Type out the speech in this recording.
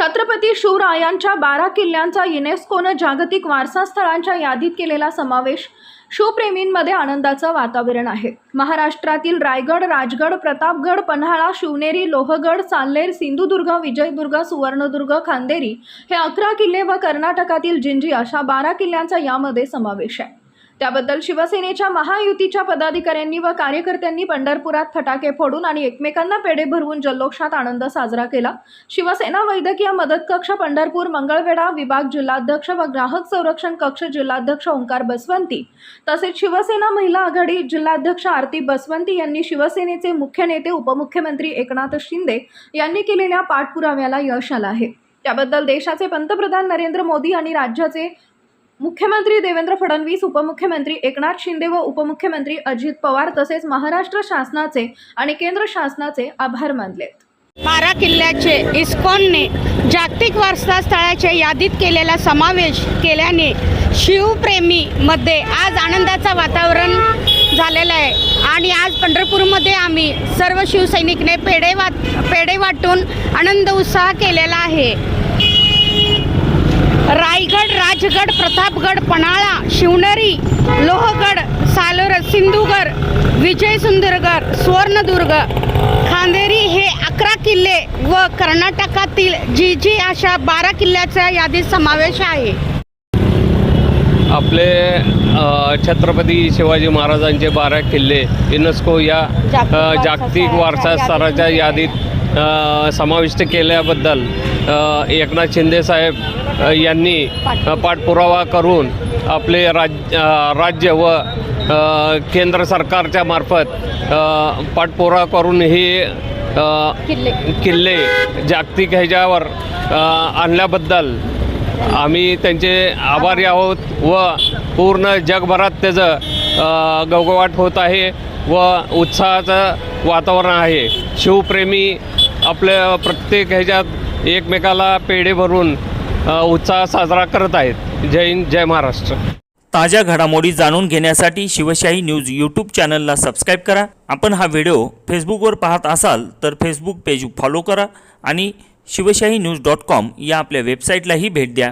छत्रपती शिवरायांच्या बारा किल्ल्यांचा युनेस्कोनं जागतिक वारसा स्थळांच्या यादीत केलेला समावेश शिवप्रेमींमध्ये आनंदाचं वातावरण आहे. महाराष्ट्रातील रायगड राजगड प्रतापगड पन्हाळा शिवनेरी लोहगड साल्लेर सिंधुदुर्ग विजयदुर्ग सुवर्णदुर्ग खांदेरी हे अकरा किल्ले व कर्नाटकातील जिंजी अशा बारा किल्ल्यांचा यामध्ये समावेश आहे. त्याबद्दल शिवसेनेच्या महायुतीच्या पदाधिकाऱ्यांनी व कार्यकर्त्यांनी पंढरपुरात फटाके फोडून आणि एकमेकांना पेढे भरवून जल्लोषात आनंद साजरा केला. शिवसेना वैद्यकीय मदत कक्ष पंढरपूर मंगळवेढा विभाग जिल्हाध्यक्ष व ग्राहक संरक्षण कक्ष जिल्हाध्यक्ष ओंकार बसवंती. तसेच शिवसेना महिला आघाडी जिल्हाध्यक्ष आरती बसवंती यांनी शिवसेनेचे मुख्य नेते उपमुख्यमंत्री एकनाथ शिंदे यांनी केलेल्या पाठपुराव्याला यश आलं आहे. त्याबद्दल देशाचे पंतप्रधान नरेंद्र मोदी आणि राज्याचे मुख्यमंत्री देवेंद्र फडणवीस उपमुख्यमंत्री एकनाथ शिंदे व उपमुख्यमंत्री अजित पवार तसेच महाराष्ट्र शासनाचे आणि केंद्र शासनाचे आभार मानलेत. बारा किल्ल्याचे इस्कॉनने जागतिक वारसा स्थळाच्या यादीत केलेला समावेश केल्याने शिवप्रेमीमध्ये आज आनंदाचं वातावरण झालेलं आहे. आणि आज पंढरपूरमध्ये आम्ही सर्व शिवसैनिकने पेढे वाट पेढे वाटून आनंद उत्साह केलेला आहे. रायगड राजगड प्रतापगड पन्हाळा शिवनेरी लोहगड सालोर सिंधुगड विजय सुंदरगड सुवर्णदुर्ग खांदेरी हे अकरा किल्ले व कर्नाटकातील जी जी अशा बारा किल्ल्याचा यादीत समावेश आहे. आपले छत्रपती शिवाजी महाराजांचे बारा किल्ले युनेस्को या जागतिक वारसा स्तराच्या यादीत समाविष्ट केल्याबद्दल एकनाथ शिंदे साहेब अ, यांनी पाठपुरावा करून आपले राज राज्य व केंद्र सरकारच्या मार्फत पाठपुरावा करून हे किल्ले. जागतिक ह्याच्यावर आणल्याबद्दल आम्ही त्यांचे आभारी आहोत व पूर्ण जगभरात त्याचं गवगवाट होत आहे. व उत्साहाचं वातावरण आहे. शिवप्रेमी आपल्या प्रत्येक ह्याच्यात एकमेकाला पेढे भरून उत्साह साजरा करत आहेत. जय हिंद जय महाराष्ट्र. ताज्या घडामोडी जाणून घेण्यासाठी शिवशाही न्यूज यूट्यूब चॅनलला सबस्क्राईब करा. आपण हा व्हिडिओ फेसबुकवर पाहत असाल तर फेसबुक पेज फॉलो करा आणि शिवशाही न्यूज डॉट कॉम या आपल्या वेबसाईटलाही भेट द्या.